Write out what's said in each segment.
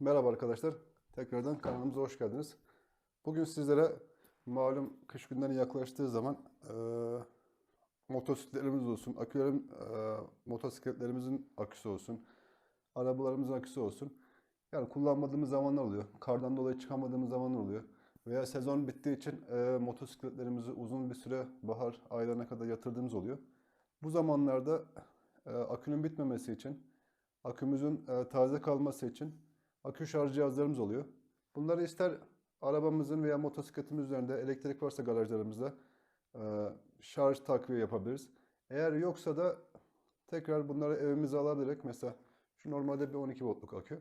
Merhaba arkadaşlar. Tekrardan kanalımıza hoş geldiniz. Bugün sizlere malum kış günleri yaklaştığı zaman e, motosikletlerimiz olsun, akülerin, e, motosikletlerimizin aküsü olsun, arabalarımızın aküsü olsun. Yani kullanmadığımız zamanlar oluyor. Kardan dolayı çıkamadığımız zamanlar oluyor. Veya sezon bittiği için e, motosikletlerimizi uzun bir süre bahar aylarına kadar yatırdığımız oluyor. Bu zamanlarda e, akünün bitmemesi için, akümüzün e, taze kalması için akü şarj cihazlarımız oluyor. Bunları ister arabamızın veya motosikletimizin üzerinde elektrik varsa garajlarımızda e, şarj takviye yapabiliriz. Eğer yoksa da tekrar bunları evimize alabilerek mesela şu normalde bir 12 voltluk akü.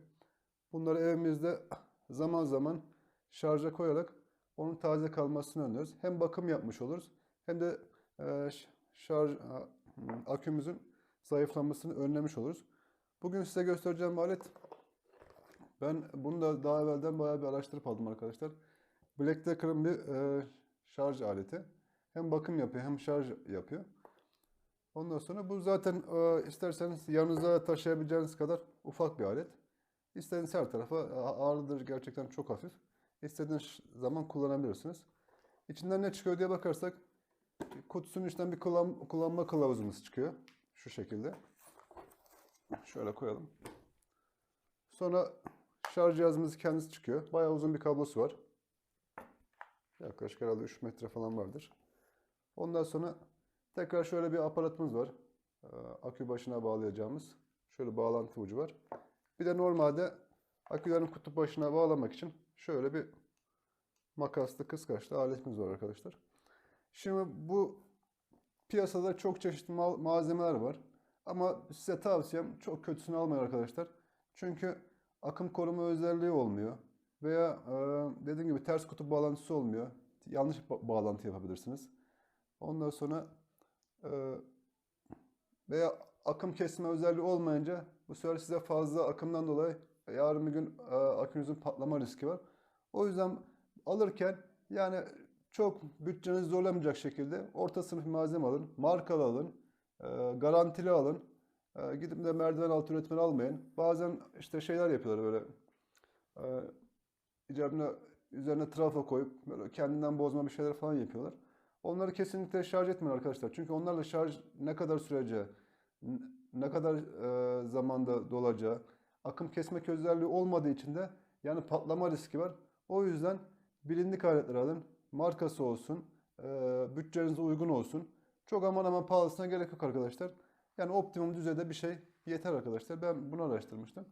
Bunları evimizde zaman zaman şarja koyarak onun taze kalmasını önlüyoruz. Hem bakım yapmış oluruz hem de e, şarj a, akümüzün zayıflamasını önlemiş oluruz. Bugün size göstereceğim alet ben bunu da daha evvelden bayağı bir araştırıp aldım arkadaşlar. Black Decker'ın bir e, şarj aleti. Hem bakım yapıyor hem şarj yapıyor. Ondan sonra bu zaten e, isterseniz yanınıza taşıyabileceğiniz kadar ufak bir alet. İstediğiniz her tarafa e, ağırlıdır gerçekten çok hafif. İstediğiniz zaman kullanabilirsiniz. İçinden ne çıkıyor diye bakarsak kutusunun içinden bir kullan, kullanma kılavuzumuz çıkıyor. Şu şekilde. Şöyle koyalım. Sonra şarj cihazımız kendisi çıkıyor. Bayağı uzun bir kablosu var. Yaklaşık herhalde 3 metre falan vardır. Ondan sonra tekrar şöyle bir aparatımız var. Ee, Akü başına bağlayacağımız. Şöyle bağlantı ucu var. Bir de normalde akülerin kutup başına bağlamak için şöyle bir makaslı kıskaçlı aletimiz var arkadaşlar. Şimdi bu piyasada çok çeşitli ma- malzemeler var. Ama size tavsiyem çok kötüsünü almayın arkadaşlar. Çünkü akım koruma özelliği olmuyor. Veya e, dediğim gibi ters kutup bağlantısı olmuyor. Yanlış ba- bağlantı yapabilirsiniz. Ondan sonra e, veya akım kesme özelliği olmayınca bu sefer size fazla akımdan dolayı yarın bir gün e, akünüzün patlama riski var. O yüzden alırken yani çok bütçenizi zorlamayacak şekilde orta sınıf malzeme alın, markalı alın, e, garantili alın. E, gidip de merdiven altı üretmen almayın. Bazen işte şeyler yapıyorlar böyle. E, üzerine, trafo koyup böyle kendinden bozma bir şeyler falan yapıyorlar. Onları kesinlikle şarj etmeyin arkadaşlar. Çünkü onlarla şarj ne kadar sürece, ne kadar e, zamanda dolacağı, akım kesmek özelliği olmadığı için de yani patlama riski var. O yüzden bilindik aletler alın. Markası olsun, e, bütçenize uygun olsun. Çok aman aman pahalısına gerek yok arkadaşlar. Yani optimum düzeyde bir şey yeter arkadaşlar. Ben bunu araştırmıştım.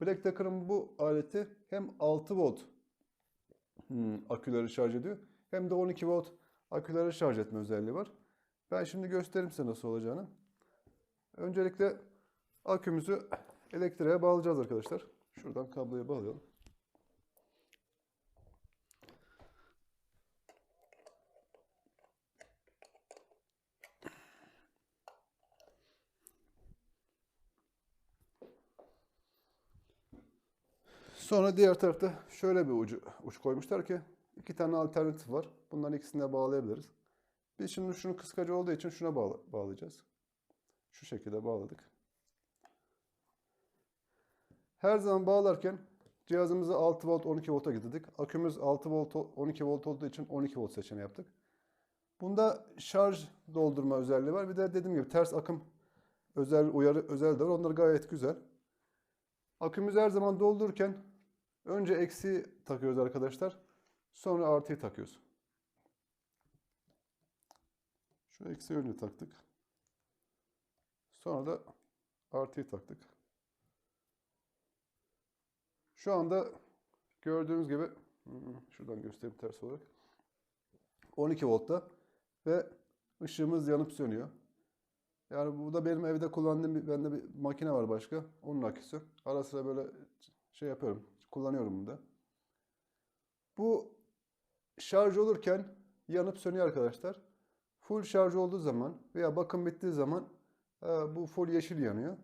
Black Decker'ın bu aleti hem 6 volt hmm, aküleri şarj ediyor hem de 12 volt aküleri şarj etme özelliği var. Ben şimdi göstereyim size nasıl olacağını. Öncelikle akümüzü elektriğe bağlayacağız arkadaşlar. Şuradan kabloya bağlayalım. Sonra diğer tarafta şöyle bir ucu, uç koymuşlar ki iki tane alternatif var. Bunların ikisini de bağlayabiliriz. Biz şimdi şunu kıskacı olduğu için şuna bağla- bağlayacağız. Şu şekilde bağladık. Her zaman bağlarken cihazımızı 6 volt 12 volta getirdik. Akümüz 6 volt 12 volt olduğu için 12 volt seçeneği yaptık. Bunda şarj doldurma özelliği var. Bir de dediğim gibi ters akım özel uyarı özel de var. Onlar gayet güzel. Akümüzü her zaman doldururken önce eksi takıyoruz arkadaşlar. Sonra artıyı takıyoruz. Şu eksi önce taktık. Sonra da artıyı taktık. Şu anda gördüğünüz gibi şuradan göstereyim ters olarak. 12 voltta ve ışığımız yanıp sönüyor. Yani bu da benim evde kullandığım bir, bende bir makine var başka. Onun aküsü. Ara sıra böyle şey yapıyorum. Kullanıyorum bunu da. Bu şarj olurken yanıp sönüyor arkadaşlar. Full şarj olduğu zaman veya bakım bittiği zaman bu full yeşil yanıyor.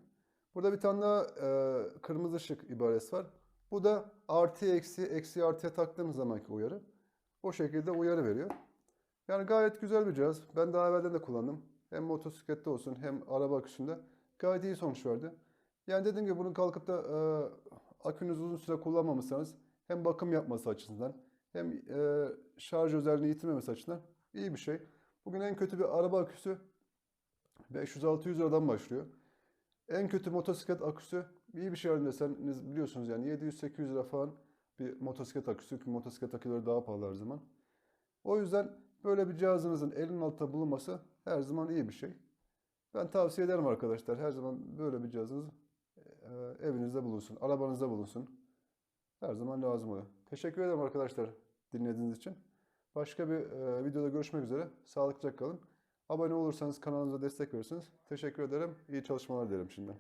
Burada bir tane daha e, kırmızı ışık ibaresi var. Bu da artı eksi, eksi artıya taktığınız zamanki uyarı. O şekilde uyarı veriyor. Yani gayet güzel bir cihaz. Ben daha evvelden de kullandım. Hem motosiklette olsun hem araba akışında gayet iyi sonuç verdi. Yani dediğim gibi bunu kalkıp da e, akünüzü uzun süre kullanmamışsanız hem bakım yapması açısından hem e, şarj özelliğini yitirmemesi açısından iyi bir şey. Bugün en kötü bir araba aküsü 500-600 liradan başlıyor. En kötü motosiklet aküsü iyi bir şey deseniz biliyorsunuz yani 700-800 lira falan bir motosiklet aküsü. Çünkü motosiklet aküleri daha pahalı her zaman. O yüzden böyle bir cihazınızın elinin altında bulunması her zaman iyi bir şey. Ben tavsiye ederim arkadaşlar. Her zaman böyle bir cihazınız e, evinizde bulunsun, arabanızda bulunsun. Her zaman lazım oluyor. Teşekkür ederim arkadaşlar dinlediğiniz için. Başka bir e, videoda görüşmek üzere. Sağlıklı kalın. Abone olursanız kanalımıza destek verirsiniz. Teşekkür ederim. İyi çalışmalar dilerim şimdiden.